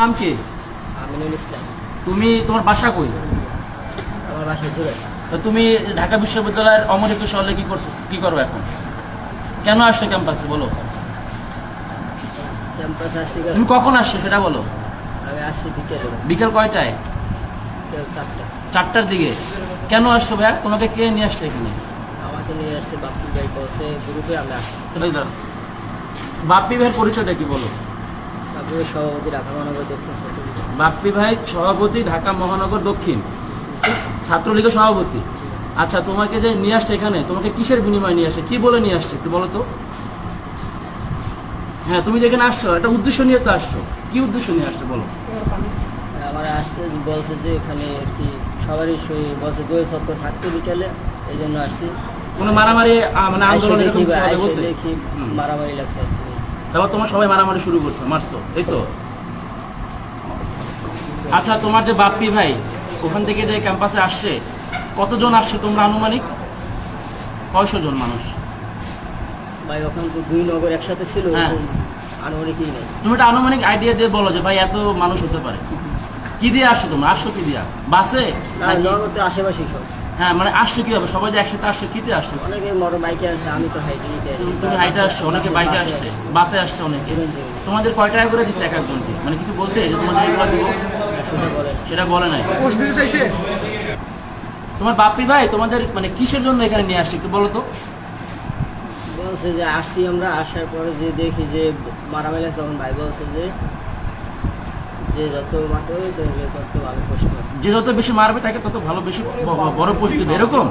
নাম কি? আমিনুল ইসলাম। তুমি তোমার বাসা কই? আমার বাসা দূরে তো তুমি ঢাকা বিশ্ববিদ্যালয়ের অমর একুশ হলে কি করছ? কি করো এখন? কেন আসছো ক্যাম্পাসে বলো? ক্যাম্পাসে আসছি তুমি কখন আসছো সেটা বলো। আমি আসছি বিকেলে। বিকেল কয়টায়? বিকেল চারটা। চারটার দিকে। কেন আসছো ভাইয়া? তোমাকে কে নিয়ে আসছে এখানে? আমাকে নিয়ে আসছে বাপ্পি ভাই বলছে গ্রুপে আমি আসছি। বাপ্পি ভাইয়ের পরিচয়টা কি বলো। বাপ্পি ভাই সভাপতি ঢাকা মহানগর দক্ষিণ বাপ্পি ভাই সভাপতি ঢাকা মহানগর দক্ষিণ। ছাত্রলীগের সভাপতি। আচ্ছা তোমাকে যে নিয়ে আসছে এখানে তোমাকে কিসের বিনিময়ে নিয়ে আসছে? কি বলে নিয়ে আসছে একটু বলো তো? হ্যাঁ তুমি যেখানে আসছো একটা উদ্দেশ্য নিয়ে তো আসছো। কি উদ্দেশ্য নিয়ে আসছো বলো? আমার আসছে বলছে যে এখানে কি সবারই বলছে দই সত্য থাকতে বিকেলে এই জন্য আসছি। কোনো মারামারি মানে আন্দোলন দেখি। মারামারি লাগছে। তারপর তোমার সবাই মারামারি শুরু করছ মারছো এই তো। আচ্ছা তোমার যে বাপ্পি ভাই ওখান থেকে যে ক্যাম্পাসে আসছে কতজন আসছে তোমরা আনুমানিক? কয়শো জন মানুষ? ভাই ওখানে দুই নগর একসাথে ছিল হ্যাঁ। আনুমানিকই নেই। তুমি একটা আনুমানিক আইডিয়া দিয়ে বলো যে ভাই এত মানুষ হতে পারে। কি দিয়ে আসছো তোমরা? আসছো কি দিয়া? বাসে? আশেপাশেই সব। হ্যাঁ মানে আসছো কি হবে সবাই যে একসাথে আসছো কি দিয়ে আসছো? অনেকে মোটর বাইকে আসে আমি তো হাইটে নিতে তুমি- হাইটে আসছো অনেকে বাইকে আসছে বাসে আসছে অনেকে। তোমাদের কয় টাকা করে দিচ্ছে এক একজনকে? মানে কিছু বলছে যে তোমাদের এগুলো দিব? সেটা বলে। সেটা বলে নাই। তোমার বাপ্পি ভাই তোমাদের মানে কিসের জন্য এখানে নিয়ে আসছে একটু বলো তো? বলছে যে আসছি আমরা আসার পরে যে দেখি যে মারা লাগছে, তখন ভাই বলছে যে যে যত তত ভালো পুষ্টি যে যত বেশি মারবে, তাকে তত ভালো বেশি বড় পুষ্টি এরকম?